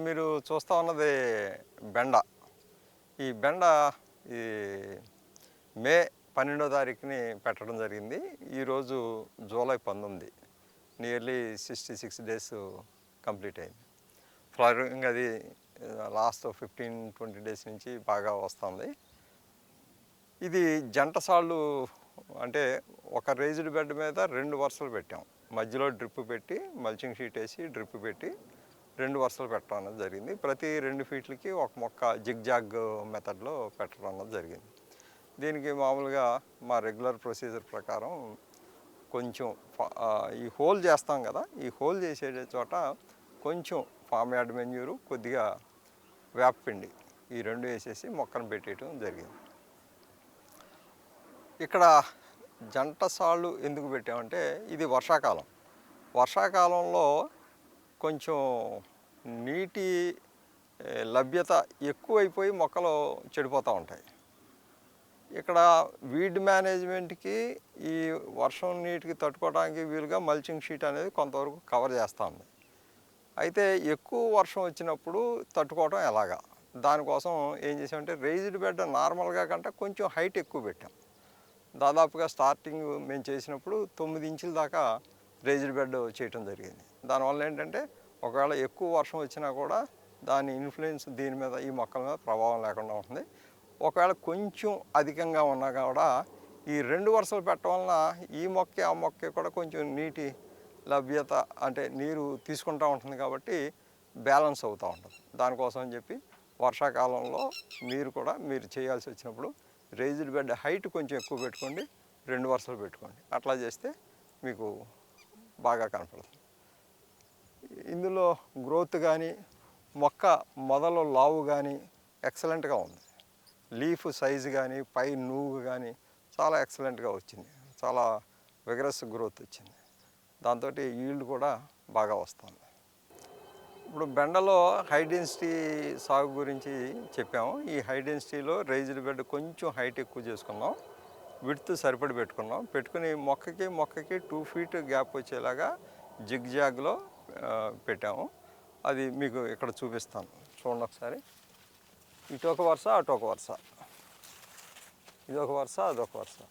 మీరు చూస్తూ ఉన్నది బెండ. ఈ బెండ ఈ మే పన్నెండో తారీఖుని పెట్టడం జరిగింది. ఈరోజు జూలై పంతొమ్మిది nearly sixty six days complete అయింది. ఫ్లవరింగ్ అది లాస్ట్ ఫిఫ్టీన్ ట్వంటీ డేస్ నుంచి బాగా వస్తుంది. ఇది జంట సాళ్ళు అంటే ఒక రేజ్డ్ బెడ్ మీద రెండు వరుసలు పెట్టాం. మధ్యలో డ్రిప్ పెట్టి మల్చింగ్ షీట్ వేసి డ్రిప్ పెట్టి రెండు వరుసలు పెట్టడం అన్నది జరిగింది. ప్రతి రెండు ఫీట్లకి ఒక మొక్క జిగ్జాగ్ మెథడ్లో పెట్టడం అన్నది జరిగింది. దీనికి మామూలుగా మా రెగ్యులర్ ప్రొసీజర్ ప్రకారం కొంచెం ఈ హోల్ చేస్తాం కదా ఈ హోల్ చేసే చోట కొంచెం ఫామ్ యార్డ్ మెన్యూరు కొద్దిగా వేపపిండి ఈ రెండు వేసేసి మొక్కను పెట్టేయటం జరిగింది. ఇక్కడ జంట సాళ్ళు ఎందుకు పెట్టామంటే ఇది వర్షాకాలం. వర్షాకాలంలో కొంచెం నీటి లభ్యత ఎక్కువైపోయి మొక్కలు చెడిపోతూ ఉంటాయి. ఇక్కడ వీడ్ మేనేజ్మెంట్కి ఈ వర్షం నీటికి తట్టుకోవడానికి వీలుగా మల్చింగ్ షీట్ అనేది కొంతవరకు కవర్ చేస్తూ ఉంది. అయితే ఎక్కువ వర్షం వచ్చినప్పుడు తట్టుకోవడం ఎలాగా? దానికోసం ఏం చేసామంటే రైజ్డ్ బెడ్ నార్మల్గా కంటే కొంచెం హైట్ ఎక్కువ పెట్టాం. దాదాపుగా స్టార్టింగ్ మేము చేసినప్పుడు తొమ్మిది ఇంచుల దాకా రేజ్డ్ బెడ్ చేయటం జరిగింది. దానివల్ల ఏంటంటే ఒకవేళ ఎక్కువ వర్షం వచ్చినా కూడా దాని ఇన్ఫ్లుయెన్స్ దీని మీద ఈ మొక్కల మీద ప్రభావం లేకుండా ఉంటుంది. ఒకవేళ కొంచెం అధికంగా ఉన్నా కూడా ఈ రెండు వరుసలు పెట్టడం వలన ఈ మొక్క ఆ మొక్క కూడా కొంచెం నీటి లభ్యత అంటే నీరు తీసుకుంటూ ఉంటుంది కాబట్టి బ్యాలెన్స్ అవుతూ ఉంటుంది. దానికోసం అని చెప్పి వర్షాకాలంలో మీరు కూడా మీరు చేయాల్సి వచ్చినప్పుడు రేజ్డ్ బెడ్ హైట్ కొంచెం ఎక్కువ పెట్టుకోండి రెండు వరుసలు పెట్టుకోండి. అట్లా చేస్తే మీకు బాగా కనపడుతుంది. ఇందులో గ్రోత్ కానీ మొక్క మొదలు లావు కానీ ఎక్సలెంట్గా ఉంది. లీఫ్ సైజు కానీ పై నువ్వు కానీ చాలా ఎక్సలెంట్గా వచ్చింది. చాలా విగరస్ గ్రోత్ వచ్చింది. దాంతో ఈల్డ్ కూడా బాగా వస్తుంది. ఇప్పుడు బెండలో హై డెన్సిటీ సాగు గురించి చెప్పాము. ఈ హై డెన్సిటీలో రైజ్డ్ బెడ్ కొంచెం హైట్ ఎక్కువ చేసుకున్నాం. విడ్త్ సరిపడి పెట్టుకున్నాం. పెట్టుకుని మొక్కకి మొక్కకి టూ ఫీట్ గ్యాప్ వచ్చేలాగా జిగ్ జాగ్లో పెట్టాము. అది మీకు ఇక్కడ చూపిస్తాను. చూడండి ఒకసారి. ఇటు ఒక వరుస అటు ఒక వరుస. ఇది ఒక వరుస అదొక వరుస.